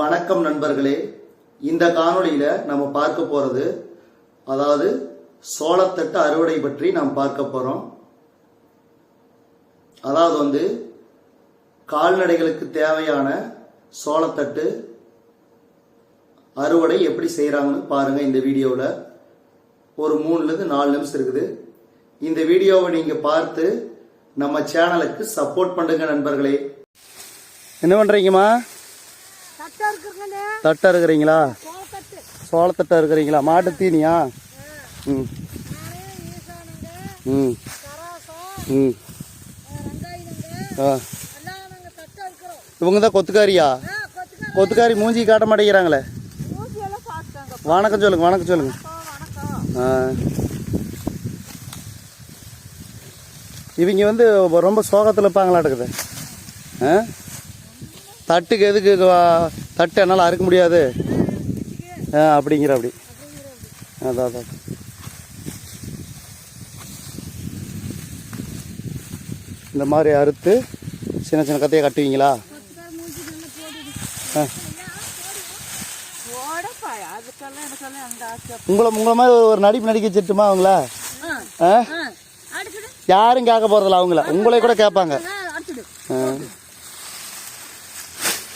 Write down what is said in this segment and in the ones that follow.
வணக்கம் நண்பர்களே. இந்த காணொளியில நம்ம பார்க்க போறது அதாவது சோளத்தட்டு அறுவடை பற்றி நாம் பார்க்க போறோம். அதாவது வந்து கால்நடைகளுக்கு தேவையான சோளத்தட்டு அறுவடை எப்படி செய்கிறாங்கன்னு பாருங்க இந்த வீடியோவில். ஒரு மூணுலேருந்து நாலு நிமிஷம் இருக்குது. இந்த வீடியோவை நீங்க பார்த்து நம்ம சேனலுக்கு சப்போர்ட் பண்ணுங்க நண்பர்களே. என்ன பண்றீங்கம்மா? தட்டா இருக்கிறீங்களா? சோளத்தட்டு. இருக்கிறீங்களா? மாட்டு தீனியா? ம். ம். ம். ஆ இவங்க தான் கொத்துக்காரியா? கொத்துக்காரி. மூஞ்சி காட்ட மாட்டேங்கிறாங்களே. வணக்கம் சொல்லுங்க வணக்கம் சொல்லுங்க. ஆ. இவங்க வந்து ரொம்ப சோகத்தில் இருப்பாங்களாட்டுக்குது. ஆ? தட்டுக்கு எதுக்கு தட்டு என்னால் அறுக்க முடியாது. ஆ அப்படிங்கிற அப்படி. அதான் அதான் இந்த மாதிரி அறுத்து சின்ன சின்ன கத்தையை கட்டுவீங்களா? உங்களை உங்களை மாதிரி ஒரு- நடிப்பு நடிக்க வச்சுட்டுமா அவங்கள? யாரும் கேட்க போறதில்ல அவங்கள. உங்களை கூட கேட்பாங்க. ஆ.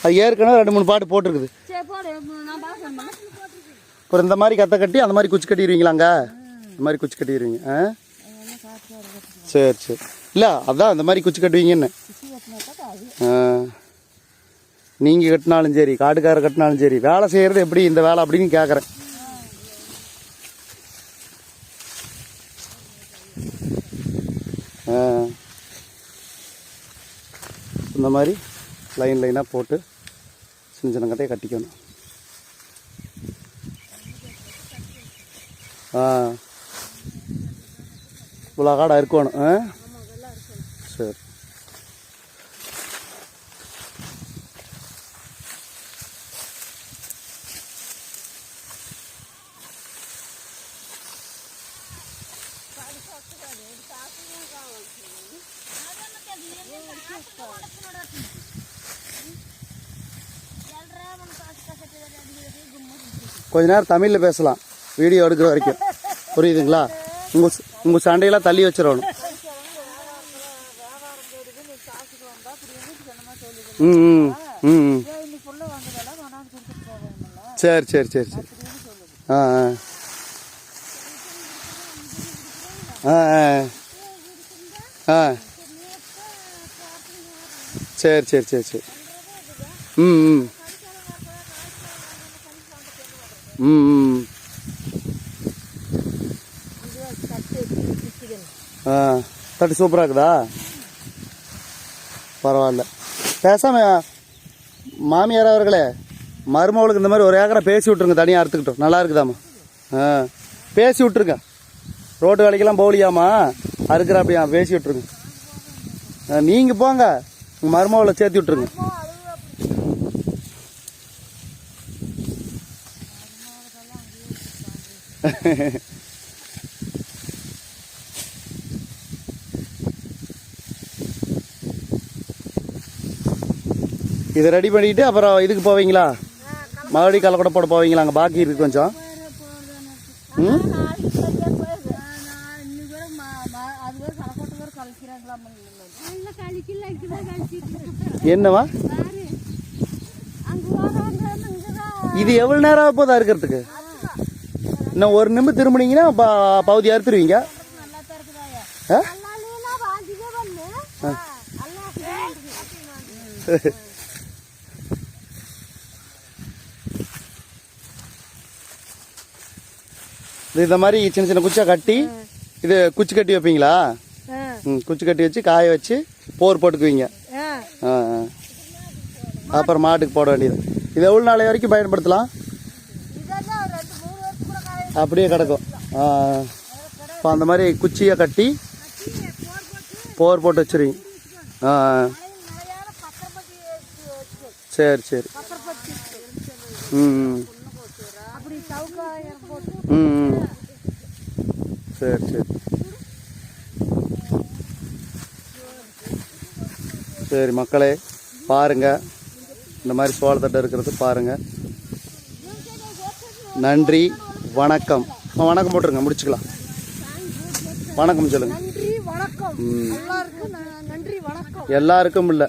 அது ஏற்கனவே ரெண்டு மூணு பாட்டு போட்டிருக்குது. அப்புறம் இந்த மாதிரி கத்தை கட்டி அந்த மாதிரி குச்சி கட்டிடுவீங்களாங்க இந்த மாதிரி குச்சி கட்டிடுவீங்க ஆ? சரி சரி. இல்லை அதான் இந்த மாதிரி குச்சி கட்டுவீங்கன்னு. நீங்கள் கட்டினாலும் சரி காட்டுக்காரர் கட்டினாலும் சரி வேலை செய்கிறது எப்படி இந்த வேலை அப்படின்னு கேட்குறேன் இந்த மாதிரி லைன் லைனாக போட்டு சின்ன சின்ன கட்டிக்கணும். ஆ. இவ்வளோ காடாக இருக்கணும் ஆ? சரி. கொஞ்ச நேரம் தமிழில் பேசலாம். வீடியோ எடுக்கிற வரைக்கும். புரியுதுங்களா? உங்கள் உங்கள் சண்டையெல்லாம் தள்ளி வச்சிடணும். ம் ம் ம் சரி சரி சரி சரி. ஆ. ஆ ஆ. ஆ. சரி சரி சரி சரி. ம் ம். ம் ம் தட்டு ஆ தட்டு சூப்பராக இருக்குதா? பரவாயில்ல. பேசாம மாமியார் அவர்களே மருமகளுக்கு இந்த மாதிரி ஒரு ஏக்கரை பேசி விட்ருங்க தனியாக அறுத்துக்கிட்டோம். நல்லா இருக்குதாம்மா. ஆ பேசி விட்ருங்க ரோட்டு வேலைக்கெல்லாம் போகலியாம்மா? அறுக்கிற அப்படியா பேசி விட்ருங்க நீங்கள் போங்க. உங்கள் மருமகளை சேர்த்து விட்ருங்க இதை ரெடி பண்ணிட்டு அப்புறம் இதுக்கு போவீங்களா? மறுபடியும் கலக்கடை போட போவீங்களா? அங்கே பாக்கி இருக்கு கொஞ்சம். ம்? என்னவா? இது எவ்வளோ நேரம் ஆக போகுது அறுக்கிறதுக்கு? இன்னும் ஒரு நிமிடம் திரும்பினீங்கன்னா பகுதி அறுத்துருவீங்க. ஆ? இந்த மாதிரி சின்ன சின்ன குச்சியாக கட்டி இது குச்சி கட்டி வைப்பீங்களா? ம் குச்சி கட்டி வச்சு காய வச்சு போர் போட்டுக்குவீங்க. ஆ ஆ. அப்புறம் மாட்டுக்கு போட வேண்டியது. இது எவ்வளோ நாளை வரைக்கும் பயன்படுத்தலாம். அப்படியே கிடக்கும். இப்போ அந்த மாதிரி குச்சியை கட்டி போர் போட்டு வச்சுருவீங்க ஆ. சரி சரி. ம் ம். சரி சரி. சரி மக்களே பாருங்க. இந்த மாதிரி சோளத்தட்டை இருக்கிறது பாருங்கள் நன்றி. வணக்கம். வணக்கம் போட்டுருங்க முடிச்சுக்கலாம். வணக்கம் சொல்லுங்கள் எல்லாருக்கும் இல்லை.